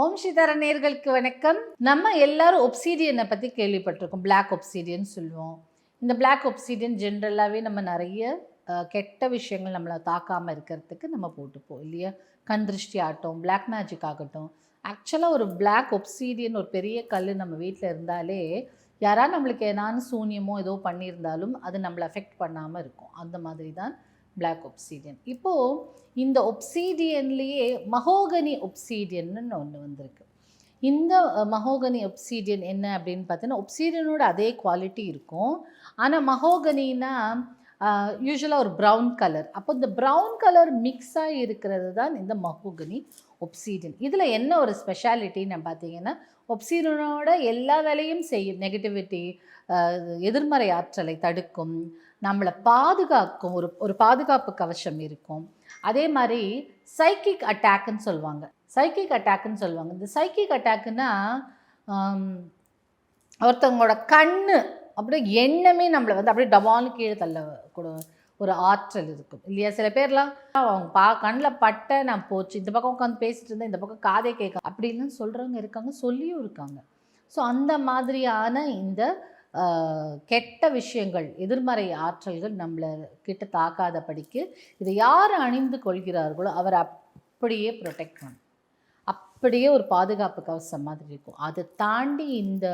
ஓம் ஸ்ரீதர நேர்களுக்கு வணக்கம். நம்ம எல்லாரும் ஒப்சீடியனை பற்றி கேள்விப்பட்டிருக்கோம். பிளாக் ஒப்சீடியன் சொல்லுவோம். இந்த பிளாக் ஒப்சீடியன் ஜென்ரலாகவே நம்ம நிறைய கெட்ட விஷயங்கள் நம்மளை தாக்காமல் இருக்கிறதுக்கு நம்ம போட்டுப்போம் இல்லையா? கண் திருஷ்டி ஆகட்டும் பிளாக் மேஜிக் ஆகட்டும். ஆக்சுவலாக ஒரு பிளாக் ஒப்சீடியன் ஒரு பெரிய கல் நம்ம வீட்டில் இருந்தாலே யாராவது நம்மளுக்கு ஏதாவது சூன்யமோ ஏதோ பண்ணியிருந்தாலும் அது நம்மளை அஃபெக்ட் பண்ணாமல் இருக்கும். அந்த மாதிரி தான் பிளாக் ஒப்சீடியன் இப்போது இந்த ஒப்சீடியன்லேயே மகோகனி ஒப்சீடியன்னு ஒன்று வந்திருக்கு. இந்த மகோகனி ஒப்சீடியன் என்ன அப்படின்னு பார்த்தீங்கன்னா ஒப்சீடியனோட அதே குவாலிட்டி இருக்கும். ஆனால் மகோகனின்னா யூஸ்வலாக ஒரு ப்ரௌன் கலர் அப்போ இந்த ப்ரௌன் கலர் மிக்ஸாக இருக்கிறது தான் இந்த மகோகனி ஒப்சீடியன் இதில் என்ன ஒரு ஸ்பெஷாலிட்டின்னு பார்த்தீங்கன்னா ஒப்சீடியனோட எல்லா வேலையும் செய்யும். நெகட்டிவிட்டி எதிர்மறை ஆற்றலை தடுக்கும். நம்மளை பாதுகாக்கும். ஒரு ஒரு பாதுகாப்பு கவசம் இருக்கும். அதே மாதிரி சைக்கிக் அட்டாக்குன்னு சொல்லுவாங்க. சைக்கிக் அட்டாக்குன்னு சொல்லுவாங்க. இந்த சைக்கிக் அட்டாக்குன்னா ஒருத்தவங்களோட கண்ணு அப்படியே எண்ணமே நம்மளை வந்து அப்படியே டபால்னு கீழே தள்ள கூட ஒரு ஆற்றல் இருக்கும். இல்லையா? சில பேர்லாம் அவங்க பா கண்ணில் பட்ட நான் போச்சு இந்த பக்கம் உட்காந்து பேசிட்டு இருந்தேன் இந்த பக்கம் காதே கேட்க அப்படின்லாம் சொல்கிறவங்க இருக்காங்க சொல்லியும் இருக்காங்க. ஸோ அந்த மாதிரியான இந்த கெட்ட விஷயங்கள் எதிர்மறை ஆற்றல்கள் நம்மளை கிட்ட தாக்காதபடிக்கு இதை யார் அணிந்து கொள்கிறார்களோ அவர் அப்படியே ப்ரொடெக்ட் பண்ணும் அப்படியே ஒரு பாதுகாப்பு கவசம் மாதிரி இருக்கும். அதை தாண்டி இந்த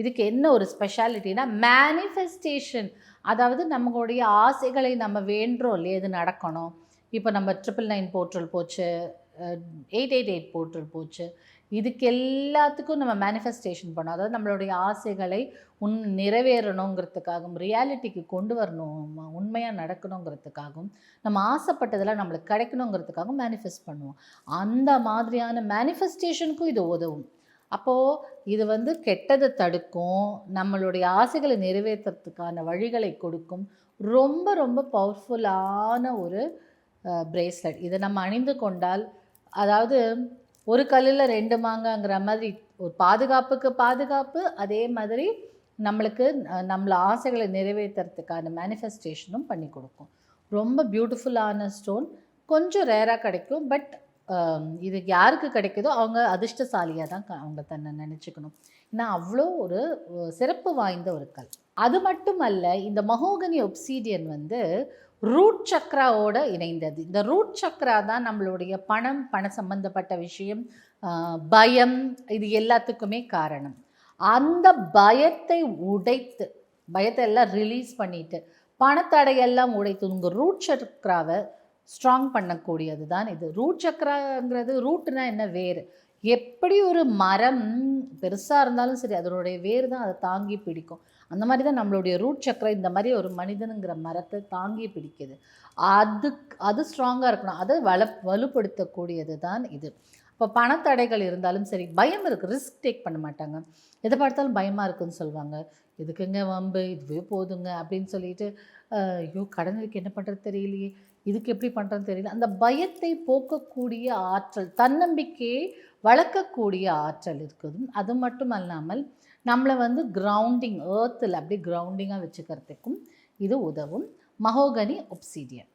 இதுக்கு என்ன ஒரு ஸ்பெஷாலிட்டினா மேனிஃபெஸ்டேஷன் அதாவது நம்மளுடைய ஆசைகளை நம்ம வேண்டோம் இல்லையா இது நடக்கணும்? இப்போ நம்ம ட்ரிபிள் நைன் போர்ட்டல் போச்சு எயிட் எயிட் எயிட் போர்ட்டல் போச்சு. இதுக்கு எல்லாத்துக்கும் நம்ம மேனிஃபெஸ்டேஷன் பண்ணோம் அதாவது நம்மளுடைய ஆசைகளை உன் நிறைவேறணுங்கிறதுக்காகவும் ரியாலிட்டிக்கு கொண்டு வரணும் உண்மையாக நடக்கணுங்கிறதுக்காகவும் நம்ம ஆசைப்பட்டதெல்லாம் நம்மளுக்கு கிடைக்கணுங்கிறதுக்காகவும் மேனிஃபெஸ்ட் பண்ணுவோம். அந்த மாதிரியான மேனிஃபெஸ்டேஷனுக்கும் இது உதவும். அப்போது இது வந்து கெட்டதை தடுக்கும் நம்மளுடைய ஆசைகளை நிறைவேற்றுறதுக்கான வழிகளை கொடுக்கும். ரொம்ப ரொம்ப பவர்ஃபுல்லான ஒரு பிரேஸ்லெட் இதை நம்ம அணிந்து கொண்டால் அதாவது ஒரு கல்லில் ரெண்டு மாங்காங்கிற மாதிரி ஒரு பாதுகாப்புக்கு பாதுகாப்பு அதே மாதிரி நம்மளுக்கு நம்மளை ஆசைகளை நிறைவேற்றுறதுக்கான மேனிஃபெஸ்டேஷனும் பண்ணி கொடுக்கும். ரொம்ப பியூட்டிஃபுல்லான ஸ்டோன் கொஞ்சம் ரேராக கிடைக்கும் பட் இது யாருக்கு கிடைக்குதோ அவங்க அதிர்ஷ்டசாலியாக தான் க- அவங்க தன்னை நினச்சிக்கணும். ஏன்னா அவ்வளோ ஒரு சிறப்பு வாய்ந்த ஒரு கல். அது மட்டும் அல்ல இந்த மகோகனி ஒப்சீடியன் வந்து ரூட் சக்ராவோட இணைந்தது. இந்த ரூட் சக்ரா தான் நம்மளுடைய பணம் பண சம்பந்தப்பட்ட விஷயம் பயம் இது எல்லாத்துக்குமே காரணம். அந்த பயத்தை உடைத்து பயத்தை எல்லாம் ரிலீஸ் பண்ணிட்டு பணத்தடையெல்லாம் உடைத்து உங்கள் ரூட் சக்ராவை ஸ்ட்ராங் பண்ணக்கூடியது தான் இது. ரூட் சக்கராங்கிறது ரூட்னா என்ன? வேர் எப்படி ஒரு மரம் பெருசாக இருந்தாலும் சரி அதனுடைய வேர் தான் அதை தாங்கி பிடிக்கும். அந்த மாதிரி தான் நம்மளுடைய ரூட் சக்கரம் இந்த மாதிரி ஒரு மனிதனுங்கிற மரத்தை தாங்கி பிடிக்குது. அதுக்கு அது ஸ்ட்ராங்காக இருக்கணும். அதை வள வலுப்படுத்தக்கூடியது தான் இது. இப்போ பணத்தடைகள் இருந்தாலும் சரி பயம் இருக்குது ரிஸ்க் டேக் பண்ண மாட்டாங்க. எதை பார்த்தாலும் பயமாக இருக்குன்னு சொல்லுவாங்க எதுக்குங்க வம்பு? இதுவே போதுங்க. அப்படின்னு சொல்லிட்டு ஐயோ கடனுக்கு என்ன பண்ணுறது தெரியலையே. இதுக்கு எப்படி பண்ணுறதுன்னு தெரியல. அந்த பயத்தை போக்கக்கூடிய ஆற்றல் தன்னம்பிக்கையை வளர்க்கக்கூடிய ஆற்றல் இருக்குது அது மட்டும் அல்லாமல் நம்மளை வந்து கிரவுண்டிங் ஏர்த்தில் அப்படியே கிரவுண்டிங்காக வச்சுக்கிறதுக்கும் இது உதவும். மகோகனி ஒப்சீடியன்